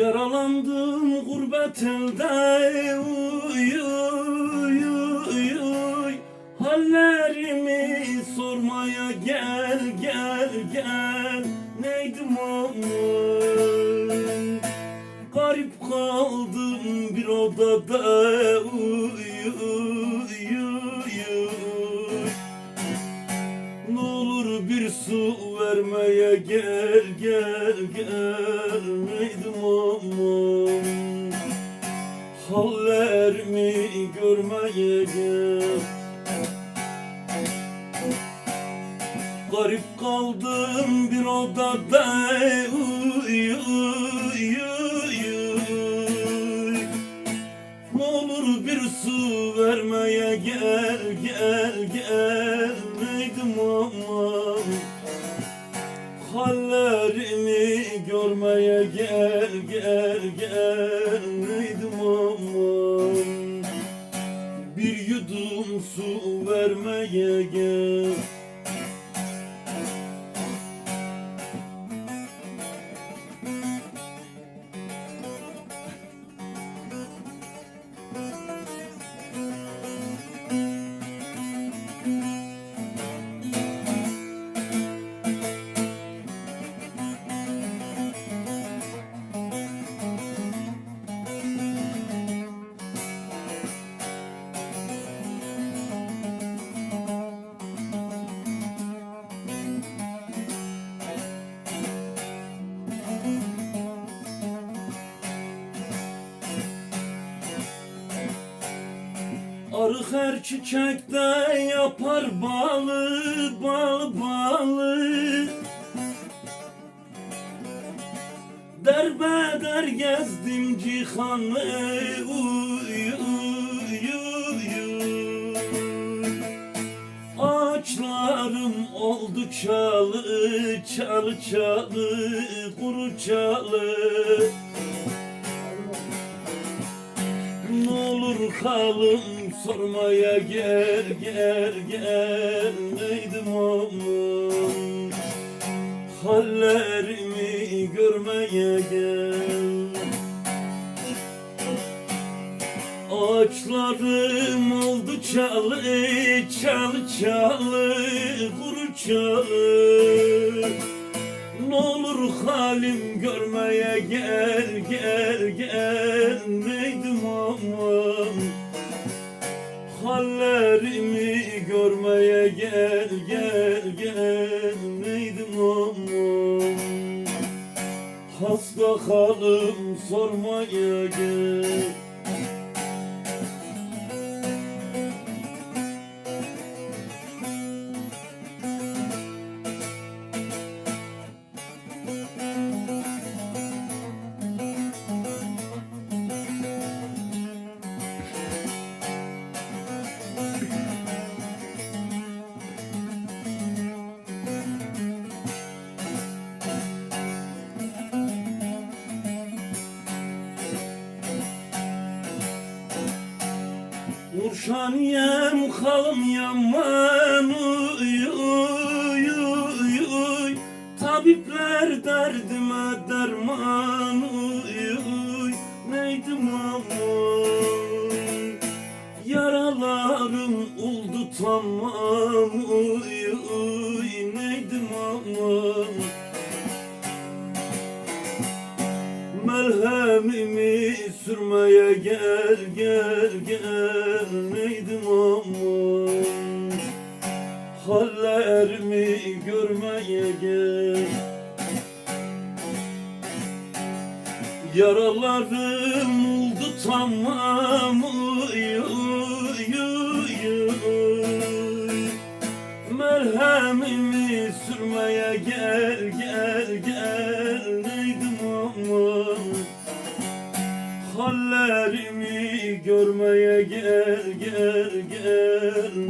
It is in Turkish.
Yaralandım gurbet elde uy, uy, uy, uy. Hallerimi sormaya gel gel gel. Neydim aman Garip kaldım bir odada vermeye gel gel gel Neydim aman Hallerimi görmeye gel? Garip kaldım bir odada uy, uy, uy, bir su vermeye gel gel gel Neydim aman Hallerimi görmeye gel gel gel. Neydim aman? Bir yudum su vermeye gel Arı her çiçekte yapar balı, bal balı Derbeder gezdim cihanı, uy, uy, uy, uy. Ağaçlarım oldu çalı, çalı çalı, kuru çalı Ne olur halım sormaya gel gel gel Neydim aman? Hallerimi görmeye gel. Ağaçlarım oldu çalı çalı çalı kuru çalı. Ne olur halim görmeye gel gel gel Neydim aman Hallerimi görmeye gel gel gel. Neydim aman Hasta halım sormaya gel Nurşaniyem halım yaman uy, uy, uy, uy. Tabipler derdime derman uy, uy. Neydim aman Yaralarım oldu tamam uy, uy. Neydim aman Melhemimi sürmeye gel gel gel gel. Yaralarım oldu tamam uy, uy, uy, uy. Merhemimi sürmeye gel gel gel Neydim aman Hallerimi görmeye gel gel gel